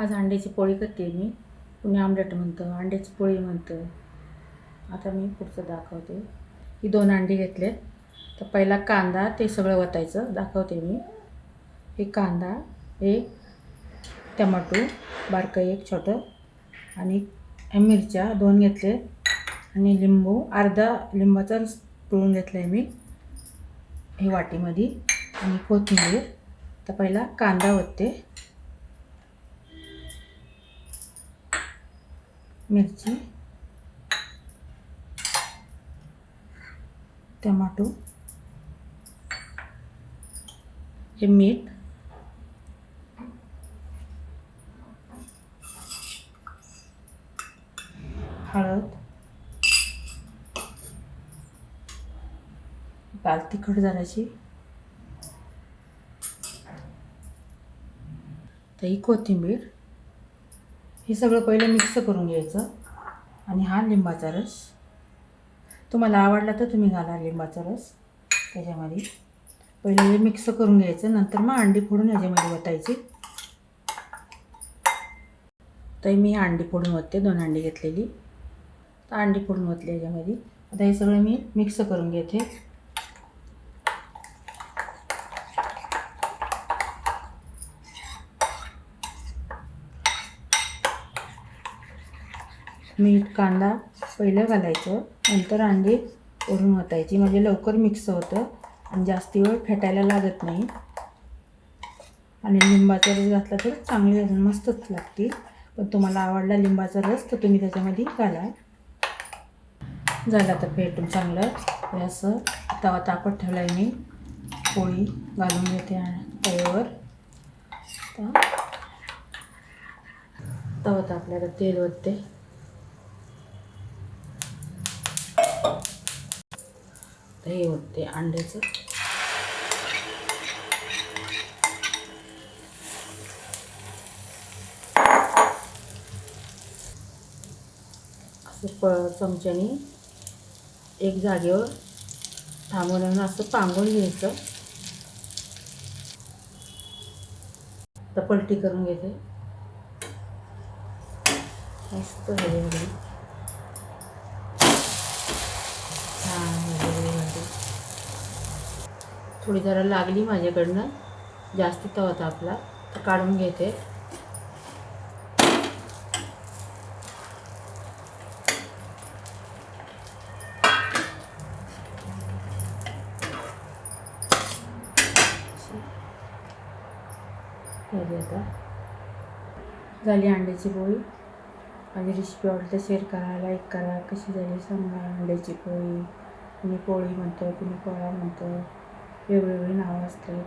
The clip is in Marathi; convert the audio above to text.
आज अंड्याची पोळी करते मी. कुणी आमलेट म्हणतं अंड्याची पोळी म्हणतं. आता मी पुढचं दाखवते. ही दोन अंडी घेतले तर पहिला कांदा ते सगळं वतायचं. दाखवते मी. हे कांदा एक टमाटो बारकं एक छोटं. आणि हे मिरच्या दोन घेतले आणि लिंबू अर्धा लिंबाचा रस पिळून घेतला आहे मी. हे वाटीमध्ये. आणि कोथिंबीर. तर पहिला कांदा वतते. मिरची टमाटो हे मीठ हळद लाल तिखट जराची तर ही कोथिंबीर हे सगळं पहिलं मिक्स करून घ्यायचं. आणि हा लिंबाचा रस. तुम्हाला आवडला तर तुम्ही घाला लिंबाचा रस. त्याच्यामध्ये पहिलं हे मिक्स करून घ्यायचं. नंतर मग अंडी फोडून याच्यामध्ये वतायची. तर मी अंडी फोडून वतते. दोन अंडी घेतलेली. तर अंडी फोडून वतली याच्यामध्ये. आता हे सगळं मी मिक्स करून घेते. मीठ कांदा पहिलं घालायचं. नंतर अंडी ओढून ओतायची. म्हणजे लवकर मिक्स होतं आणि जास्ती वेळ फेटायला लागत नाही. आणि लिंबाचा रस घातला तर चांगली मस्तच लागते. पण तुम्हाला आवडला लिंबाचा रस तर तुम्ही त्याच्यामध्ये घाला. झाला तर फेटून चांगलं. हे असं तवा तापत ठेवला आहे मी. पोळी घालून घेते आणि तव्यावर. आता तवा तापल्यावर तेल ओतते. हे होते अंड्याचं. असं प चमच्याने एक जागेवर थांबवून आणून असं पांगून घ्यायचं. तर पलटी करून घेते. मस्त ह्याच्यामध्ये थोडी जरा लागली माझ्याकडनं. जास्त तवा तापला तर काढून घेते. झाली आता. झाली अंड्याची पोळी. माझी रेसिपी आवडली तर शेअर करा लाईक करा. कशी झाली सांगा अंड्याची पोळी? कुणी पोळी म्हणतो कुणी पोळा म्हणतो वेगवेगळी नावं असतात